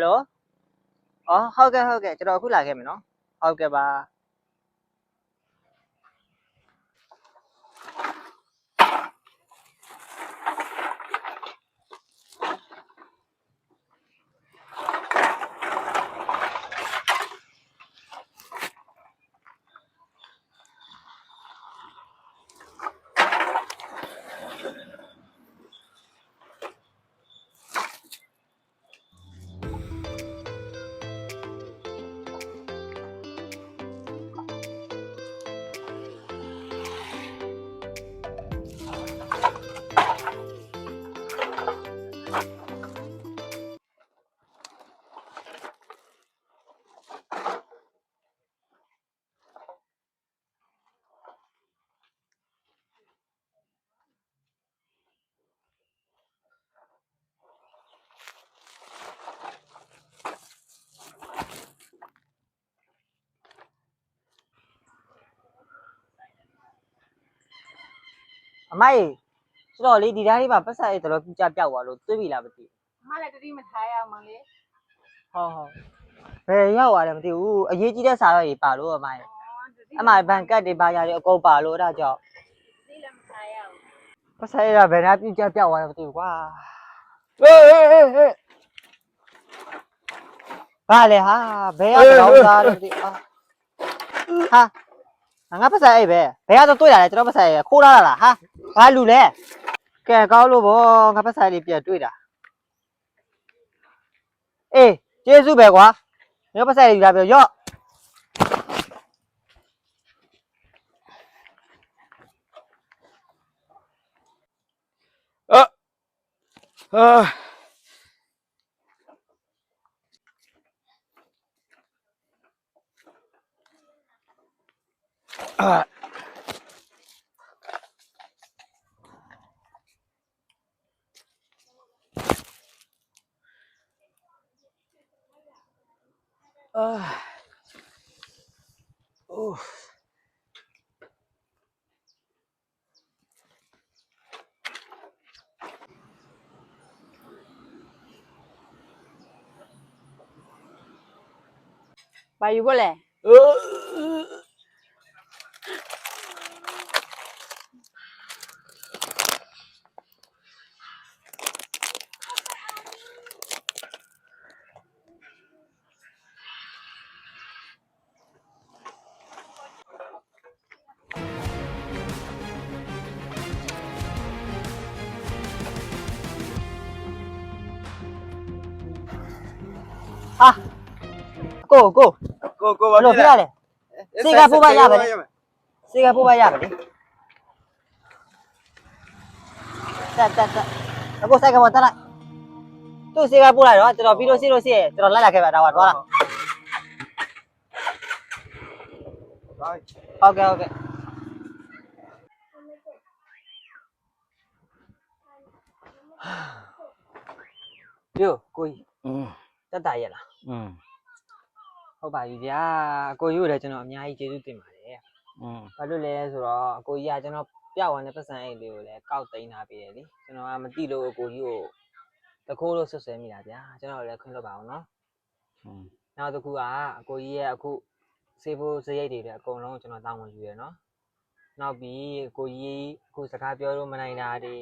ယ်လိုအော်ဟုတ်ကဲ့ဟုတ်ကဲ့ကျွန်တော်အခုလာခဲ့မယ်နော်ဟုတ်ကဲ့ပါ အမိုက်ကျွန်တော်လေဒီဓာတ်လေးမှာပတ်ဆက်ရေးတော်တော်ပြကြပြောက်သွားလို့တွေးပြီလားမသိဘူးအမလည်းတတိမထားရအောင်မလေးဟုတ်ဟုတ်ဘယ်ရောက်သွားတယ်မသိဘူးအရေးကြီးတဲ့စာရွက်တွေပါလို့အမိုက်ဩတတိအမိုက်ဘန်ကတ်တွေပါရတယ်အကုန်ပါလို့အဲ့ဒါကြောင့်တတိလည်းမထားရအောင်ပတ်ဆက်ရေးကဘယ်နှပြကြပြောက်သွားတယ်မသိဘူးကွာဟေးဟေးဟေးဟေးဘာလဲဟာဘယ်ရောက်တော့သားလို့မသိဘူးအာဟာငါပတ်ဆက်ရေးပဲဘယ်ရောက်တော့တွေ့ရတယ်ကျွန်တော်ပတ်ဆက်ရေးခိုးလာတာလားဟာ ဘာလူလဲကဲကောင်းလို့ဗောငါပတ်ဆက်လေးပြန်တွေ့တာအေးကျေးဇူးပဲကွာငါပတ်ဆက်ရေးလာပြောရော့အာအာအာ အိုးဘာ ဟာကိုကိုကိုကိုဘယ်လိုဖြစ်ရလဲစေကပို့ပါရပါလေစေကပို့ပါရပါလေတက်တက်တက်အခုစိုက်ကမတက်လိုက်သူ့စေကပို့လိုက်တော့ကျွန်တော်ပြီးလို့ရှိလို့ရှိရင်ကျွန်တော်လိုက်လာခဲ့ပါဒါပါတော့လားဟုတ်ကဲ့ဟုတ်ကဲ့ပြိုကိုကြီးอืมတက်တာရဲ့လား อืม ဟုတ်ပါပြီဗျာအကိုကြီးကိုလည်းကျွန်တော်အများကြီးကျေးဇူးတင်ပါတယ် อืม ဘာလို့လဲဆိုတော့အကိုကြီးကကျွန်တော်ပြဝမ်းတဲ့ပတ်စံအိတ်လေးကိုလည်းကောက်သိမ်းထားပေးတယ်လေကျွန်တော်ကမတိလို့အကိုကြီးကိုတခိုးလို့ဆွဆွဲမိတာဗျာကျွန်တော်လည်းခွင့်လွှတ်ပါအောင်နော် อืม နောက်တစ်ခုကအကိုကြီးရဲ့အခုစေဖို့စရိတ်တွေလည်းအကုန်လုံးကျွန်တော်တောင်းဝင်ယူရယ်နော်နောက်ပြီးကိုကြီးအခုစကားပြောလို့မနိုင်တာတွေ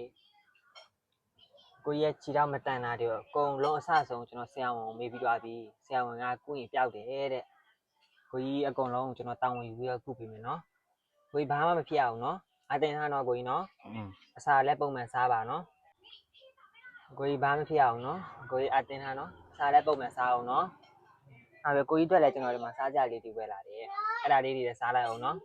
ကိုကြီးရဲ့ခြေတော့မတန်တာတွေအကုန်လုံးအဆအဆုံးကျွန်တော်ဆရာဝန်ကိုမေးပြီးသွားပြီဆရာဝန်ကကုရင်ပျောက်တယ်တဲ့ကိုကြီးအကုန်လုံးကျွန်တော်တောင်းဝင်ယူပြီးတော့ကုပေးမယ်နော်ကိုကြီးဘာမှမဖြစ်အောင်နော်အတင်ထားတော့ကိုကြီးနော်อืมအစာလည်းပုံမှန်စားပါနော်ကိုကြီးဘာမှမဖြစ်အောင်နော်ကိုကြီးအတင်ထားနော်အစာလည်းပုံမှန်စားအောင်နော်အဲဒါကိုကြီးအတွက်လည်းကျွန်တော်ဒီမှာစားကြလေးတွေဝယ်လာတယ်အဲ့ဒါလေးတွေလည်းစားလိုက်အောင်နော်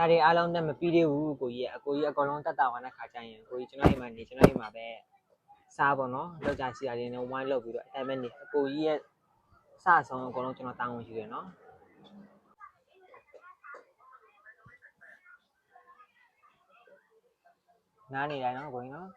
ဒါတွေအားလုံးနဲ့မပြီးသေးဘူးကိုကြီးရဲ့အကိုကြီးအကုန်လုံးတက်တာဝါတဲ့ခါကျရင်ကိုကြီးကျွန်တော်အိမ်မှာနေကျွန်တော်အိမ်မှာပဲစားပါနော်လောက်ကြစီရတယ်နဲ့ဝိုင်းလောက်ပြီးတော့အဲ့ဒါပဲနေအကိုကြီးရဲ့စအဆုံးအကုန်လုံးကျွန်တော်တောင်းဝင်ယူတယ်နော်နားနေတိုင်းနော်ကိုကြီးနော်